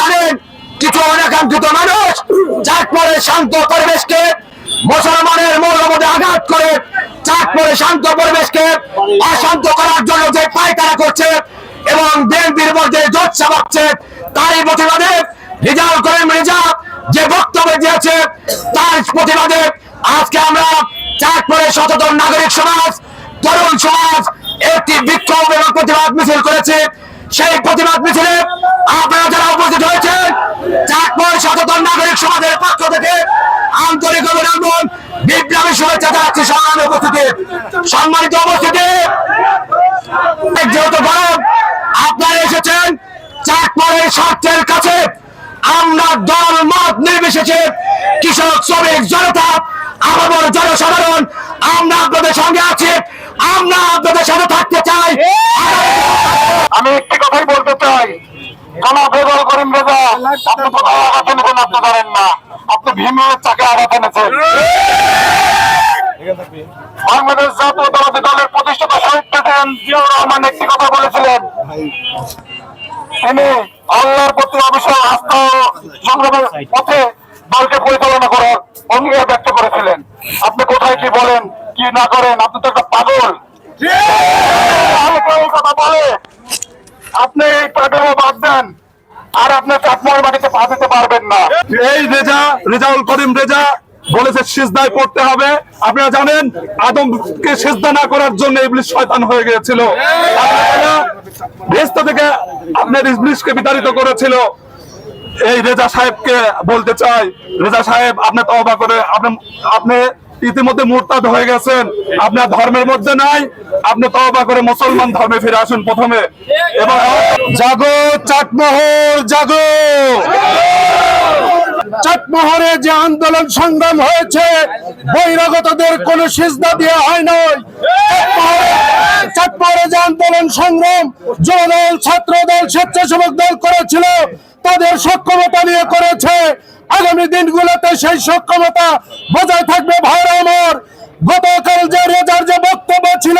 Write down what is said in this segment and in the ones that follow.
জানেন, কিছু অনাকাঙ্ক্ষিত মানুষ চাঁদপুরের শান্ত পরিবেশকে মুসলমানের মৌলবাদে আঘাত করে চাঁদপুরের শান্ত পরিবেশকে অশান্ত করার জন্য যে পায়তারা করছে এবং বিএনপির মধ্যে জোট চাপাচ্ছে, তারই প্রতিবাদে রিজাল করিম রিজা যে বক্তব্য দিয়েছে, তার প্রতিবাদে আজকে আমরা চাঁদপুরের সচেতন নাগরিক সমাজ, তরুণ সমাজ একটি বিক্ষোভ এবং প্রতিবাদ মিছিল করেছে। সেই প্রতিবাদ মিছিলে আপনারা যারা উপস্থিত হয়েছেন চাঁদপুর সচেতন নাগরিক সমাজের পক্ষ থেকে আন্তরিক অভিনন্দন, বিপ্লবী শুভেচ্ছা জানাচ্ছি সম্মানের উপস্থিতি। সম্মানিত উপস্থিতি যেহেতু গরম, আপনারা এসেছেন চাঁদপুরের স্বার্থের কাছে। আমরা দল মত নির্বিশেষে কৃষক, শ্রমিক, জনতা আমাদের জনসাধারণ, আমরা আপনাদের সঙ্গে আছি। আমরা আপনাদের সাথে থাকতে চাই। আমি একটি কথাই বলতে চাই। আপনি প্রতিষ্ঠাতা একটি কথা বলেছিলেন। তিনি আল্লাহর প্রতি অবিশ্বাস আস্থা ও সংগ্রামের পথে দলকে পরিচালনা করার অঙ্গীকার ব্যক্ত করেছিলেন। আপনি কোথায় কি বলেন? কি না করেন? আপনি তো একটা পাগল। কথা বলে। আপনি এই পাগল বাদ দেন। আর আপনি চাটমোহর মাটিতে পা দিতে পারবেন না। এই রেজা রেজাউল করিম রেজা বলেছে সিজদায় পড়তে হবে। আপনারা জানেন আদমকে সিজদা না করার জন্য ইবলিশ শয়তান হয়ে গিয়েছিল। থেকে আপনার ইবলিশকে বিতাড়িত করেছিল। এই রেজা সাহেবকে বলতে চাই। রেজা সাহেব আপনি তওবা করে আপনি আপনি ইতিমধ্যে মুরতাদ হয়ে গেছেন। আপনার ধর্মের মধ্যে নাই, আপনি তওবা করে মুসলমান ধর্মে ফিরে আসুন প্রথমে। এবং জাগো, চাটমোহর, জাগো! চাটমোহরে যে আন্দোলন সংগ্রাম হয়েছে, বহিরাগতদের কোনো সিজদা দেওয়া হয় নাই। চাটমোহরে যে আন্দোলন সংগ্রাম যুবদল ছাত্রদল, স্বেচ্ছাসেবক দল করেছিল, তাদের সক্ষমতা নিয়ে করেছে আগামী দিনগুলোতে সেই সক্ষমতা বজায় থাকবে ভাইরা আমার। গতকাল যে রেজার যে বক্তব্য ছিল,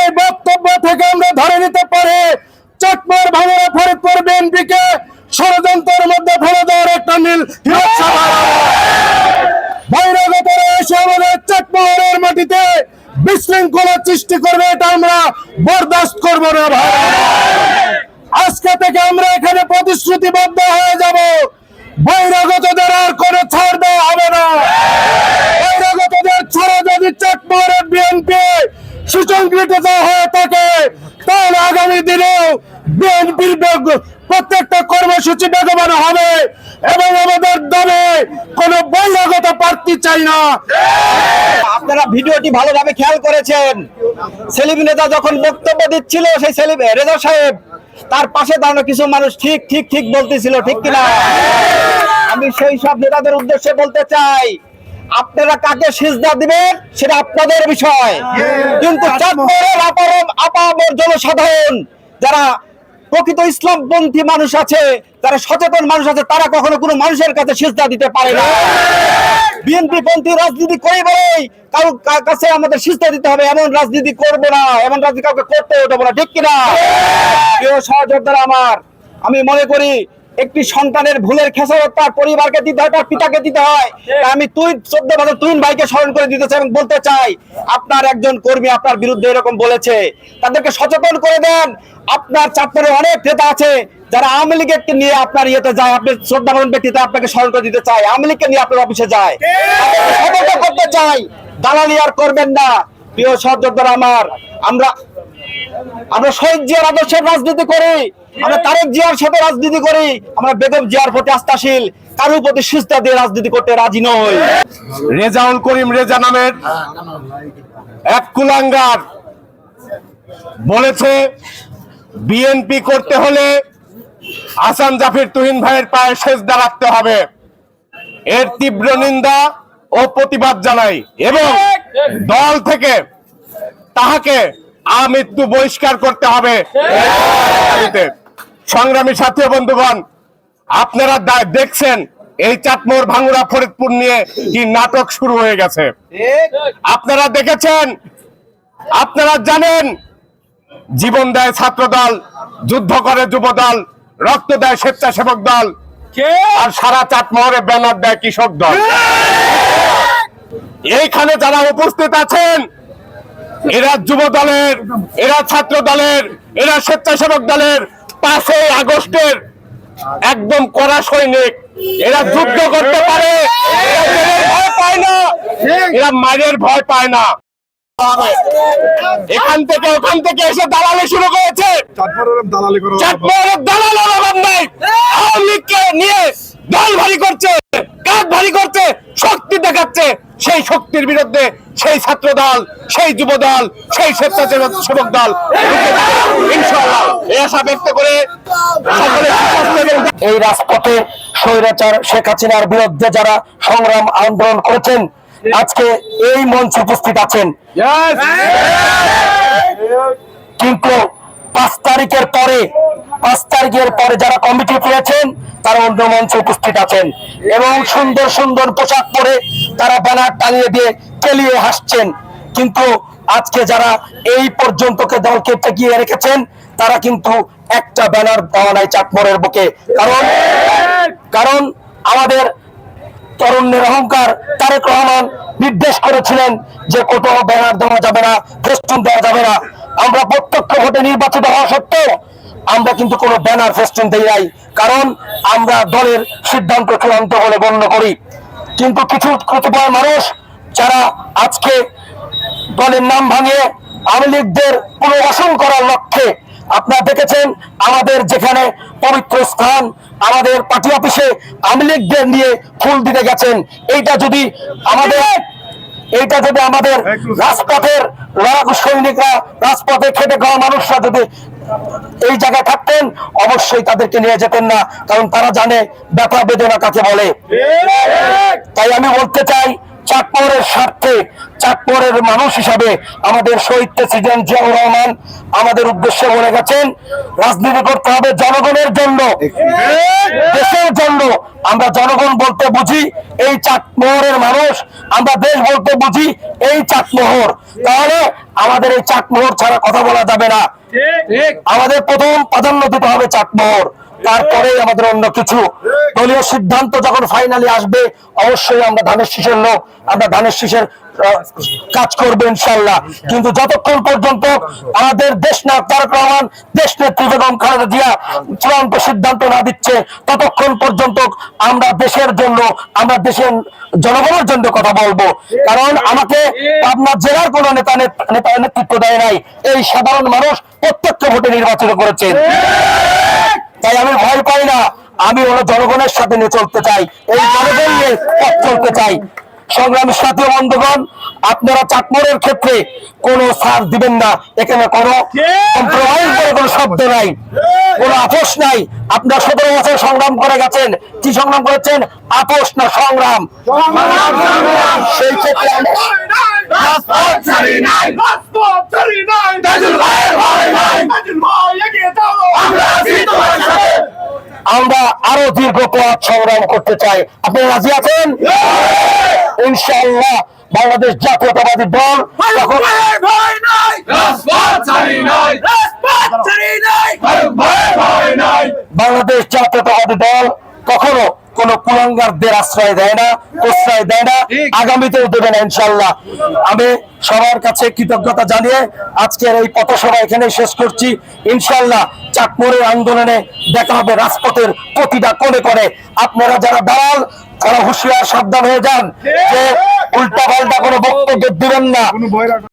এই বক্তব্য থেকে আমরা ধরে নিতে পারি, চাটমার ভাঙড়া ফরিদপুর বিএনপিকে ষড়যন্ত্রের মধ্যে ফেলে দেওয়ার একটা নীল বহিরাগতরা এসে আমাদের চাটমারের মাটিতে, বিশৃঙ্খলা সৃষ্টি করবে, এটা আমরা বরদাস্ত করব না ভাই আজকে থেকে আমরা এখানে প্রতিশ্রুতিবদ্ধ হয়ে যাব। বহিরাগতদের আর কোনো ছাড় দেওয়া হবে না। বহিরাগতদের ছাড়া যদি চাটমারের বিএনপি সুসংগঠিত হয়ে থাকে, তাহলে আগামী দিনে বিএনপির প্রত্যেকটা কর্মসূচি বেগবান হবে এবং আমাদের দলে কোনো বহিরাগত প্রার্থী চাই না। আপনারা ভিডিওটি ভালোভাবে খেয়াল করেছেন। সেলিম নেতা যখন বক্তব্য দিচ্ছিল, সেই সেলিম রেজা সাহেব, তার পাশে দাঁড়ানো কিছু মানুষ ঠিক ঠিক ঠিক বলতেছিল, ঠিক কিনা? আমি সেই সব নেতাদের উদ্দেশ্যে বলতে চাই আপনারা কাকে সিজদা দিবেন সেটা আপনাদের বিষয়। কিন্তু চাঁদপুরের আপারম আপামর জনসাধারণ যারা প্রকৃত ইসলামপন্থী মানুষ আছে যারা সচেতন মানুষ আছে তারা কখনো কোনো মানুষের কাছে সিজদা দিতে পারে না। বিএনপি পন্থী রাজনীতি করি বলেই কারও কাছে আমাদের সিজদা দিতে হবে এমন রাজনীতি করব না এমন রাজনীতি কাউকে করতে উঠবো না ঠিক কিনা? প্রিয় সহযোদ্ধারা আমার আমি মনে করি একটি সন্তানের ভুলের খেসারত তার পরিবারকে দিতে হয়, তার পিতাকে দিতে হয়। আমি তুই, চোদ্দ বছর তুই ভাইকে স্মরণ করে দিতে চাই এবং বলতে চাই, আপনার একজন কর্মী আপনার বিরুদ্ধে এরকম বলেছে। তাদেরকে সচেতন করে দেন। আপনার চাঁদপুরে অনেক নেতা আছে, যারা আওয়ামী লীগের নিয়ে আপনার ইয়েতে যায়, আপনি শ্রদ্ধাভাজন ব্যক্তিতে আপনাকে স্মরণ করে দিতে চাই আওয়ামী লীগকে নিয়ে আপনার অফিসে যায়। সতর্ক করতে চাই। দালালি আর করবেন না। প্রিয় সহযোদ্ধারা আমার, আমরা আমরা শহীদ জিয়ার আদর্শের রাজনীতি করি। আমরা তারেক জিয়ার সাথে রাজনীতি করি, আমরা বেগম জিয়ার প্রতি আস্থাশীল, কারোর প্রতি সিস্তা দিয়ে রাজনীতি করতে রাজি নই রেজাউল করিম রেজা নামের এক কুলাঙ্গার বলেছে বিএনপি করতে হলে আসাম জাফির তুহিন ভাইয়ের পায়ে সেজদা রাখতে হবে এর তীব্র নিন্দা ও প্রতিবাদ জানাই এবং দল থেকে তাহাকে আমৃত্যু বহিষ্কার করতে হবে। সংগ্রামী সাথী বন্ধুগণ আপনারা দেখছেন এই চাটমোর ভাঙ্গুরা ফরিদপুর নিয়ে কি নাটক শুরু হয়ে গেছে। আপনারা দেখেছেন আপনারা জানেন জীবন দেয় ছাত্র দল যুদ্ধ করে যুব দল রক্ত দেয় স্বেচ্ছাসেবক দল আর সারা চাটমোহরে ব্যানার দেয় কৃষক দল। এইখানে যারা উপস্থিত আছেন এরা যুব দলের এরা ছাত্র দলের এরা স্বেচ্ছাসেবক দলের পাঁচই আগস্টের একদম কড়া সৈনিক। এরা যুদ্ধ করতে পারে, এরা ভয় পায় না, এরা মায়ের ভয় পায় না। এখান থেকে, ওখান থেকে এসে দালালি শুরু করেছে। নিয়ে দল ভারী করছে কাজ ভারী করছে শক্তি দেখাচ্ছে সেই শক্তির বিরুদ্ধে সেই ছাত্র দল সেই যুব দল সেই স্বেচ্ছাসেবক দল। ইনশাআল্লাহ এই আশা ব্যক্ত করে এই রাজপথে স্বৈরাচার শেখ হাসিনার বিরুদ্ধে যারা সংগ্রাম আন্দোলন করেছেন আজকে এই মঞ্চে উপস্থিত আছেন। কিন্তু পাঁচ তারিখের পরে পাঁচ তারিখের পরে যারা কমিটি পেয়েছেন তারা অন্য মঞ্চে উপস্থিত আছেন। এবং সুন্দর সুন্দর পোশাক পরে তারা ব্যানার টাঙিয়ে দিয়ে কেলিয়ে হাসছেন। কিন্তু আজকে যারা এই পর্যন্তকে দলকে টেকিয়ে রেখেছেন, তারা কিন্তু একটা ব্যানার দেওয়া নাই চাটমোড়ের বুকে। কারণ কারণ আমাদের তরুণের অহংকার তারেক রহমান নির্দেশ করেছিলেন যে কোথাও ব্যানার দেওয়া যাবে না, ফেস্টুন দেওয়া যাবে না। আমরা প্রত্যক্ষ ভোটে নির্বাচিত হওয়া সত্ত্বেও আমরা কিন্তু কোনো ব্যানার, ফেস্টুন দেই নাই। কারণ আমরা দলের সিদ্ধান্ত চূড়ান্ত বলে গণ্য করি। কিন্তু কিছু কতিপয় মানুষ যারা আজকে দলের নাম ভাঙিয়ে আওয়ামী লীগদের পুনর্বাসন করার লক্ষ্যে আপনারা দেখেছেন আমাদের যেখানে পবিত্র স্থান, আমাদের পার্টি অফিসে আওয়ামী লীগদের নিয়ে ফুল দিতে গেছেন। এইটা যদি আমাদের এইটা যদি আমাদের রাজপথের লড়াকু সৈনিকরা রাজপথে খেটে খাওয়া মানুষরা যদি এই জায়গায় থাকতেন, অবশ্যই তাদেরকে নিয়ে যেতেন না, কারণ তারা জানে ব্যথা বেদনা কাকে বলে। তাই আমি বলতে চাই চাঁদপুরের স্বার্থে চাঁদপুরের মানুষ হিসাবে আমাদের শহীদ প্রেসিডেন্ট জিয়াউর রহমান আমাদের উদ্দেশ্যে বলে গেছেন রাজনীতি করতে হবে জনগণের জন্য। দেশের জন্য। আমরা জনগণ বলতে বুঝি এই চাটমোহরের মানুষ আমরা দেশ বলতে বুঝি এই চাটমোহর তাহলে আমাদের এই চাটমোহর ছাড়া কথা বলা যাবে না। আমাদের প্রথম প্রাধান্য দিতে হবে চাটমোহর তারপরে আমাদের অন্য কিছু দলীয় সিদ্ধান্ত যখন ফাইনালি আসবে, অবশ্যই আমরা ধানের শীষের লোক, আমরা ধানের শীষের কাজ করব ইনশাল্লাহ কিন্তু যতক্ষণ পর্যন্ত আমাদের দেশ না, তারক রহমান, দেশ নেত্রী খালেদা জিয়া চূড়ান্ত সিদ্ধান্ত না দিচ্ছে, ততক্ষণ পর্যন্ত আমরা দেশের জন্য, আমরা দেশের জনগণের জন্য কথা বলব। কারণ আমাকে আপনার জেলার কোন নেতা নেতা নেতৃত্ব দেয় নাই, এই সাধারণ মানুষ প্রত্যক্ষ ভোটে নির্বাচিত করেছেন। তাই আমি ভয় পাই না। আমি হলো জনগণের সাথে নিয়ে চলতে চাই। এই জনগণ নিয়ে চলতে চাই। সংগ্রামী সাথী বন্ধুগণ, আপনারা চাটমোড়ের ক্ষেত্রে কোনো ছাড় দিবেন না। এখানে কোনো কোনো শব্দ নাই। কোনো আপোষ নাই। আপনারা সতেরো বছর সংগ্রাম করে গেছেন। কি সংগ্রাম করেছেন? আপোষ না সংগ্রাম? সেই ক্ষেত্রে আমরা আমরা আরও দীর্ঘ পথ সংগ্রাম করতে চাই। আপনি রাজি আছেন? ইনশাআল্লাহ বাংলাদেশ জাতীয়তাবাদী দল বাংলাদেশ জাতীয়তাবাদী দল কখনো কোন কুলাঙ্গারদের আশ্রয় দেয় না প্রশ্রয় দেয় না আগামীতেও দেবে না ইনশাল্লাহ আমি সবার কাছে কৃতজ্ঞতা জানিয়ে আজকের এই পথসভা এখানে শেষ করছি। ইনশাল্লাহ চাকমোড়ের আন্দোলনে দেখা হবে রাজপথের প্রতিটা কোণে কোণে। আপনারা যারা দালাল তারা হুঁশিয়ার সাবধান হয়ে যান। যে উল্টা পাল্টা কোনো বক্তব্য দিবেন না।